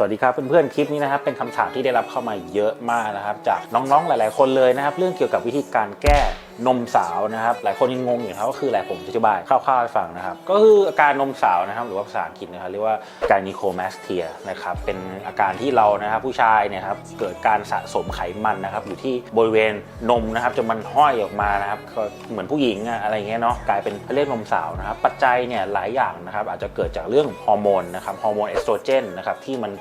สวัสดีครับเพื่อนๆคลิปนี้นะครับเป็นคำถามที่ได้รับเข้ามาเยอะมากนะครับ จากน้องๆหลาย ๆ คนเลยนะครับ เรื่องเกี่ยวกับวิธีการแก้ นมสาวนะครับ หลายคนยังงงอยู่ครับก็คืออะไรผมจะอธิบายคร่าวๆให้ฟังนะครับ ก็คืออาการนมสาวนะครับ หรือว่าภาษาอังกฤษนะครับเรียกว่าการนิโคแมสเทียนะครับ เป็นอาการที่เรานะครับผู้ชายเนี่ยครับเกิดการสะสมไขมันนะครับ อยู่ที่บริเวณนมนะครับจนมันห้อยออกมานะครับก็เหมือนผู้หญิงอะอะไรเงี้ยเนาะกลายเป็นเขาเรียกนมสาวนะครับ ปัจจัยเนี่ยหลายอย่างนะครับ อาจจะเกิดจากเรื่องฮอร์โมนนะครับฮอร์โมนเอสโตรเจนนะครับที่มัน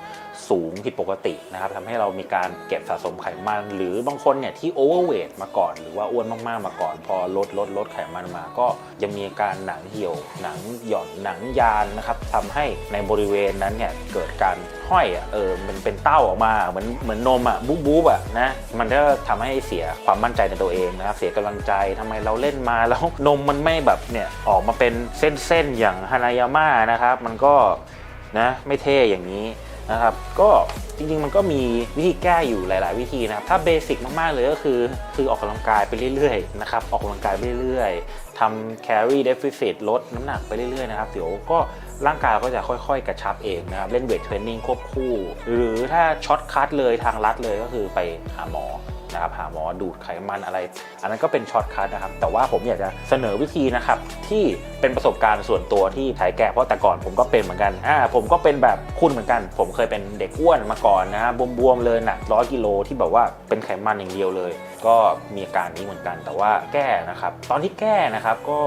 สูงผิดปกตินะครับทำให้เรามีการเก็บสะสมไขมัน หรือบางคนเนี่ยที่โอเวอร์เวทมาก่อน หรือว่าอ้วนมากๆมาก่อน พอลดลดลดไขมันมา ก็ยังมีการหนังเหี่ยว หนังหย่อนหนังยานนะครับทำให้ในบริเวณนั้นเนี่ยเกิดการห้อยเออมันเป็นเต้าออกมาเหมือนเหมือนนมอะบุ๊บบุ๊บอะนะมันก็ทำให้เสียความมั่นใจในตัวเองนะครับเสียกำลังใจทำไมเราเล่นมาแล้วนมมันไม่แบบเนี่ยออกมาเป็นเส้นๆอย่างฮานายาม่านะครับ มันก็นะไม่เท่อย่างนี้ นะครับก็จริงๆมันก็มีวิธีแก้อยู่หลาย ๆ วิธีนะครับถ้าเบสิกมากๆเลยก็คือคือออกกำลังกายไปเรื่อยๆนะครับออกกำลังกายไปเรื่อยๆทำ carry deficit ลดน้ำหนักไปเรื่อยๆนะครับเดี๋ยวก็ร่างกายเราก็จะค่อยๆ กระชับเองนะครับเล่นเวทเทรนนิ่งควบคู่ หรือถ้าช็อตคัทเลยทางลัดเลยก็คือไปหาหมอ นะครับหาหมอดูดไขมันอะไร อันนั้นก็เป็นช็อตคัทนะครับ แต่ว่าผมอยากจะเสนอวิธีนะครับที่เป็นประสบการณ์ส่วนตัวที่ถ่ายแก่เพราะแต่ก่อนผมก็เป็นเหมือนกันอ่าผมก็เป็นแบบคุณเหมือนกัน ผมเคยเป็นเด็กอ้วนมาก่อนนะฮะบวมๆเลยหนักร้อยกิโลที่แบบว่าเป็นไขมันอย่างเดียวเลย ก็มีอาการนี้เหมือนกัน แต่ว่าแก้นะครับ ตอนที่แก้นะครับก็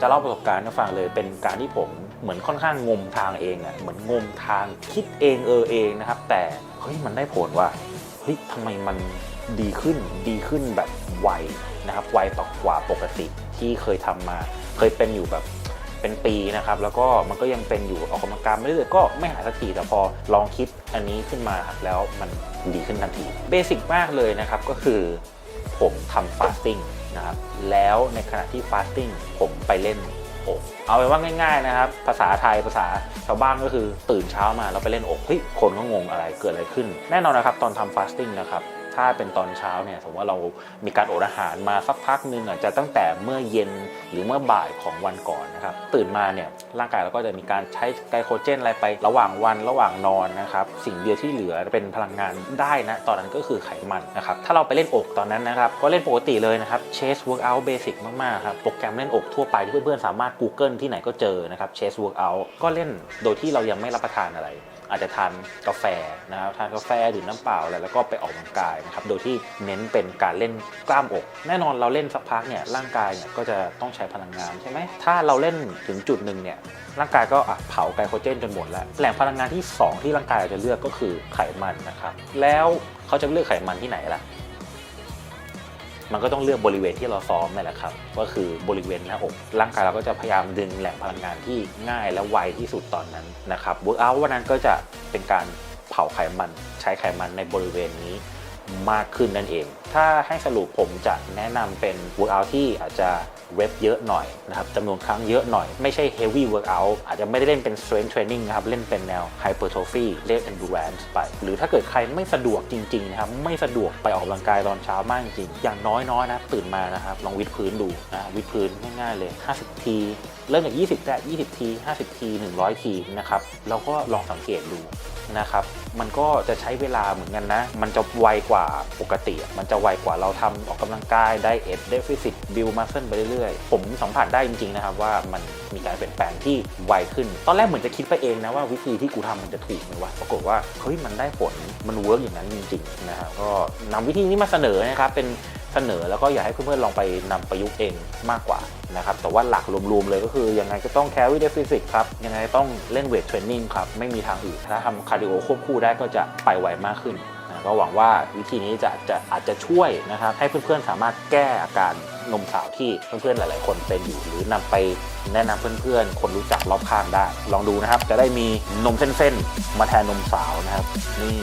จะเล่าประสบการณ์ให้ฟังเลย เป็นการที่ผมเหมือนค่อนข้างงมทางเองอะ่ะเหมือนงมทางคิดเองเออเองนะครับ แต่เฮ้ยมันได้ผลว่าเฮ้ยทำไมมันดีขึ้นดีขึ้นแบบไวนะครับไวต่อกว่าปกติที่เคยทำมา เคยเป็นอยู่แบบเป็นปีนะครับ แล้วก็มันก็ยังเป็นอยู่ออกกำลังกายไม่เรื่อยก็ไม่หายสักทีแต่พอลองคิดอันนี้ขึ้นมาแล้วมันดีขึ้นทันทีเบสิกมากเลยนะครับก็คือผมทำฟาสติ้งนะครับแล้วในขณะที่ฟาสติ้งผมไปเล่น อกเอาเป็นว่าง่าย ๆนะครับ ภาษาไทยภาษาชาวบ้านก็คือตื่นเช้ามาแล้วไปเล่นอกเฮ้ยคนก็งงอะไรเกิดอะไรขึ้น แน่นอนนะครับตอนทำฟาสติ้งนะครับ ถ้าเป็นตอนเช้าเนี่ยสมว่าเรามีการอดอาหารมาสักพักหนึ่งอาจจะตั้งแต่เมื่อเย็นหรือเมื่อบ่ายของวันก่อนนะครับตื่นมาเนี่ยร่างกายเราก็จะมีการใช้ไกลโคเจนอะไรไประหว่างวันระหว่างนอนนะครับสิ่งเดียวที่เหลือเป็นพลังงานได้นะตอนนั้นก็คือไขมันนะครับถ้าเราไปเล่นอกตอนนั้นนะครับก็เล่นปกติเลยนะครับเชสเวิร์กอัลเบสิกมากๆครับโปรแกรมเล่นอกทั่วไปที่เพื่อนๆสามารถ Google ที่ไหนก็เจอนะครับเชสเวิร์กอัลก็เล่นโดยที่เรายังไม่รับประทานอะไร อาจจะทานกาแฟนะครับทานกาแฟดื่มน้ำเปล่าอะไรแล้วก็ไปออกกำลังกายนะครับโดยที่เน้นเป็นการเล่นกล้ามอก แน่นอนเราเล่นสักพักเนี่ยร่างกายเนี่ยก็จะต้องใช้พลังงานใช่ไหมถ้าเราเล่นถึงจุดหนึ่งเนี่ยร่างกายก็อะเผาไกลโคเจนจนหมดแล้วแหล่งพลังงานที่ 2 ที่ร่างกายจะเลือกก็คือไขมันนะครับแล้วเขาจะเลือกไขมันที่ไหนล่ะ มันก็ต้องเลือกบริเวณที่เราซ้อมนี่แหละครับ ก็คือบริเวณหน้าอก ร่างกายเราก็จะพยายามดึงแหล่งพลังงานที่ง่ายและไวที่สุดตอนนั้นนะครับเวิร์กอัวันนั้นก็จะเป็นการเผาไขมันใช้ไขมันในบริเวณนี้ มากขึ้นนั่นเอง ถ้าให้สรุปผมจะแนะนำเป็นเวิร์กอัที่อาจจะเวฟเยอะหน่อยนะครับจำนวนครั้งเยอะหน่อย ไม่ใช่ heavy workout อาจจะไม่ได้เล่นเป็น strength training นะครับ เล่นเป็นแนว hypertrophy เล่น endurance ไป หรือถ้าเกิดใครไม่สะดวกจริงๆนะครับ ไม่สะดวกไปออกกำลังกายตอนเช้ามากจริง อย่างน้อยๆนะตื่นมานะครับ ลองวิดพื้นดูนะวิดพื้นง่ายๆเลย 50 ที เริ่มจาก 20 แต่ 20 ที 50 ที 100 ทีนะครับแล้วก็ลองสังเกตดู นะครับ มันก็จะใช้เวลาเหมือนกันนะ มันจะไวกว่าปกติ มันจะไวกว่าเราทำออกกำลังกายไดเอทเดฟิซิตบิลมัสเซนไปเรื่อยๆ ผมสัมผัสได้จริงๆนะครับว่ามันมีการเปลี่ยนแปลงที่ไวขึ้น ตอนแรกเหมือนจะคิดไปเองนะว่าวิธีที่กูทำมันจะถูกไหมวะ ปรากฏว่าเฮ้ยมันได้ผล มันเวิร์กอย่างนั้นจริงๆนะครับ ก็นำวิธีนี้มาเสนอนะครับเป็น เสนอ แล้วก็อยากให้เพื่อนๆลองไปนำประยุกต์เองมากกว่านะครับแต่ว่าหลักรวมๆเลยก็คือยังไงก็ต้อง carry deficit ครับ ยังไงต้องเล่นเวทเทรนนิ่งครับ ไม่มีทางอื่น ถ้าทำคาร์ดิโอควบคู่ได้ก็จะไปไวมากขึ้นนะก็หวังว่าวิธีนี้จะจะอาจจะช่วยนะครับ ให้เพื่อนๆสามารถแก้อาการนมสาวที่เพื่อนๆหลาย ๆ คนเป็นอยู่ หรือนำไปแนะนำเพื่อนๆ คนรู้จักรอบข้างได้ ลองดูนะครับ จะได้มีนมเส้นๆ มาแทนนมสาวนะครับ นี่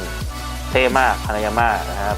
เท่มากพนายาม่านะครับ